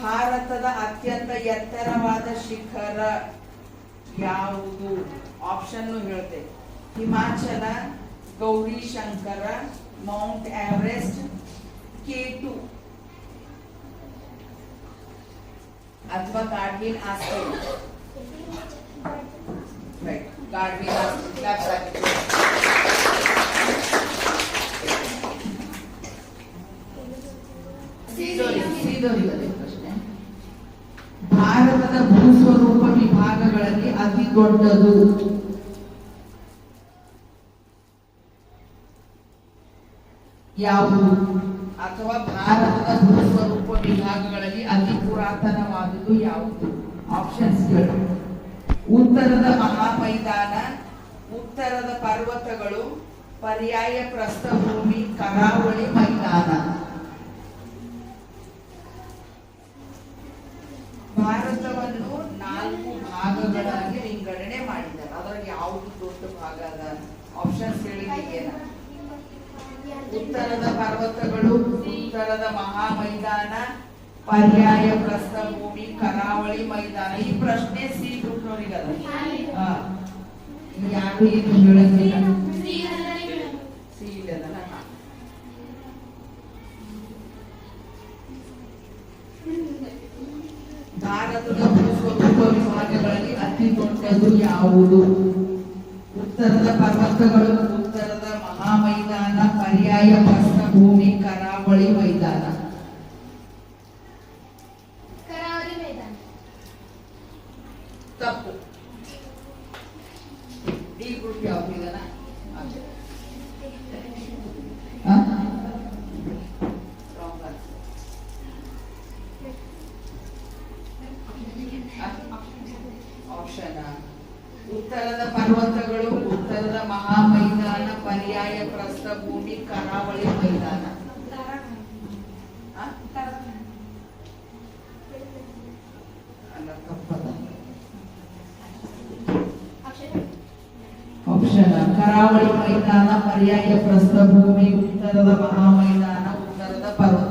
ಭಾರತದ ಅತ್ಯಂತ ಎತ್ತರವಾದ ಶಿಖರ ಯಾವುದು ಆಪ್ಷನ್ ಹೇಳ್ತೇವೆ Himachal Gauri Shankar mount Everest K two ಅಥವಾ Godwin Australia right Godwin Australia ಶ್ರೀಧರಿಗದೆ ಪ್ರಶ್ನೆ ಭಾರತದ ಭೂಸ್ವರೂಪ ವಿಭಾಗಗಳಲ್ಲಿ ಅತಿ ದೊಡ್ಡದು. ಯಾವುದು? ಅಥವಾ ಭಾರತದ ಭೂಸ್ವರೂಪ ವಿಭಾಗಗಳಲ್ಲಿ ಅತಿ ಪುರಾತನವಾದುದು ಯಾವುದು? ಆಪ್ಷನ್ಸ್ಗಳು ಉತ್ತರದ ಮಹಾಮೈದಾನ, ಉತ್ತರದ ಪರ್ವತಗಳು, ಪರ್ಯಾಯ ಪ್ರಸ್ಥಭೂಮಿ, ಕರಾವಳಿ ಮೈದಾನ. ಭಾರತವನ್ನು ನಾಲ್ಕು ಭಾಗಗಳಾಗಿ ವಿಂಗಡಣೆ ಮಾಡಿದ್ದಾರೆ. ಅದರಲ್ಲಿ ಯಾವುದು ದೊಡ್ಡ ಭಾಗ ಅದ? ಆಪ್ಷನ್ಸ್ ಹೇಳಿದ್ದೇನ ಉತ್ತರದ ಪರ್ವತಗಳು, ಉತ್ತರದ ಮಹಾ ಮೈದಾನ ಪರ್ಯಾಯ ಪ್ರಸ್ಥಭೂಮಿ ಕರಾವಳಿ ಮೈದಾನ. ಈ ಪ್ರಶ್ನೆ ಸಿ ಗ್ರೂಪ್ನವರಿಗೆ ಅದ. ಯಾರು ಇದು ಹೇಳಂಗಿಲ್ಲ ಭಾರತದ ವಿಭಾಗಗಳಲ್ಲಿ ಅತಿ ದೊಡ್ಡದು ಯಾವುದು? ಉತ್ತರದ ಪರ್ವತಗಳು ಉತ್ತರದ ಮಹಾ ಮಹಾಮೈದಾನ ಪರ್ಯಾಯ ಪ್ರಸ್ಥಭೂಮಿ ಕರಾವಳಿ ಮೈದಾನ. ಕರಾವಳಿ ಮೈದಾನ. ತಪ್ಪು. ಡಿ ಗ್ರೂಪ್ ಯಾವ್ದು ಉತ್ತರದ ಪರ್ವತಗಳು, ಉತ್ತರದ ಮಹಾಮೈದಾನ, ಪರ್ಯಾಯ ಪ್ರಸ್ಥಭೂಮಿ ಕರಾವಳಿ ಮೈದಾನ. ಕರಾವಳಿ ಮೈದಾನ, ಪರ್ಯಾಯ ಪ್ರಸ್ಥಭೂಮಿ ಉತ್ತರದ ಮಹಾಮೈದಾನ, ಉತ್ತರದ ಪರ್ವತಗಳು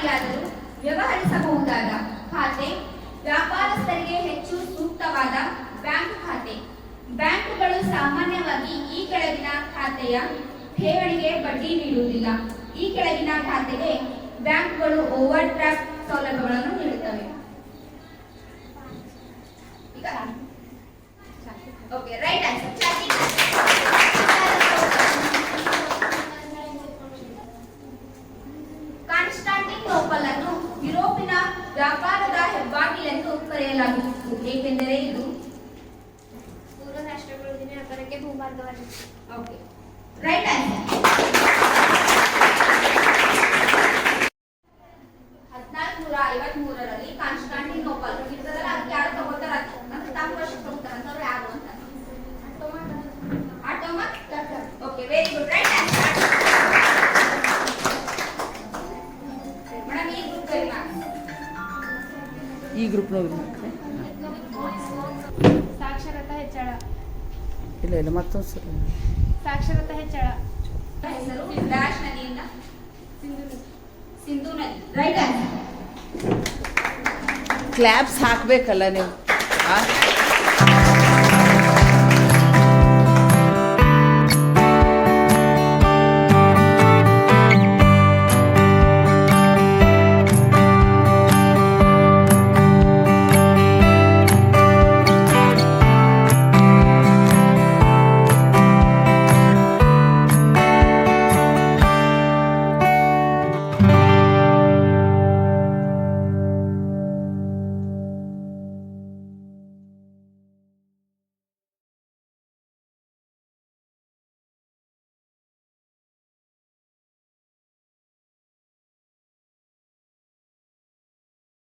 ಬಾರಿಯಾದರೂ ವ್ಯವಹರಿಸಬಹುದಾದ ಖಾತೆ, ವ್ಯಾಪಾರಸ್ಥರಿಗೆ ಹೆಚ್ಚು ಸೂಕ್ತವಾದ ಬ್ಯಾಂಕ್ ಖಾತೆ. ಬ್ಯಾಂಕುಗಳು ಸಾಮಾನ್ಯವಾಗಿ ಈ ಕೆಳಗಿನ ಖಾತೆಯ ಠೇವಣಿಗೆ ಬಡ್ಡಿ ನೀಡುವುದಿಲ್ಲ. ಈ ಕೆಳಗಿನ ಖಾತೆಗೆ ಬ್ಯಾಂಕುಗಳು ಓವರ್ ಡ್ರಾಫ್ಟ್ ಸೌಲಭ್ಯಗಳನ್ನು ನೀಡುತ್ತವೆ. Okay, right answer. ವ್ಯಾಪಾರದ ಹೆಬ್ಬಾಗಿಲೆಂದು ಕರೆಯಲಾಗಿತ್ತು ಏಕೆಂದರೆ ಇದು ಪೂರ್ವ ರಾಷ್ಟ್ರಗಳು ವ್ಯಾಪಾರಕ್ಕೆ ಭೂಮಾರ್ಗವಾಗಿತ್ತು. ಓಕೆ ರೈಟ್ ಆನ್ಸರ್ ಈ ಗ್ರೂಪ್ನವ್ರು ಸಾಕ್ಷರತಾ ಹೆಚ್ಚಳ. ಇಲ್ಲ ಇಲ್ಲ ಮತ್ತೊಂದು ಸಲ ಸಾಕ್ಷರತಾ ಹೆಚ್ಚಳ. ಹೆಸರು? ಡ್ಯಾಶ್ ನದಿಯಿಂದ? ಸಿಂಧು ನದಿ. ಸಿಂಧು ನದಿ ರೈಟ್ ಕ್ಲಾಪ್ಸ್ ಹಾಕ್ಬೇಕಲ್ಲ ನೀವು. ಆ?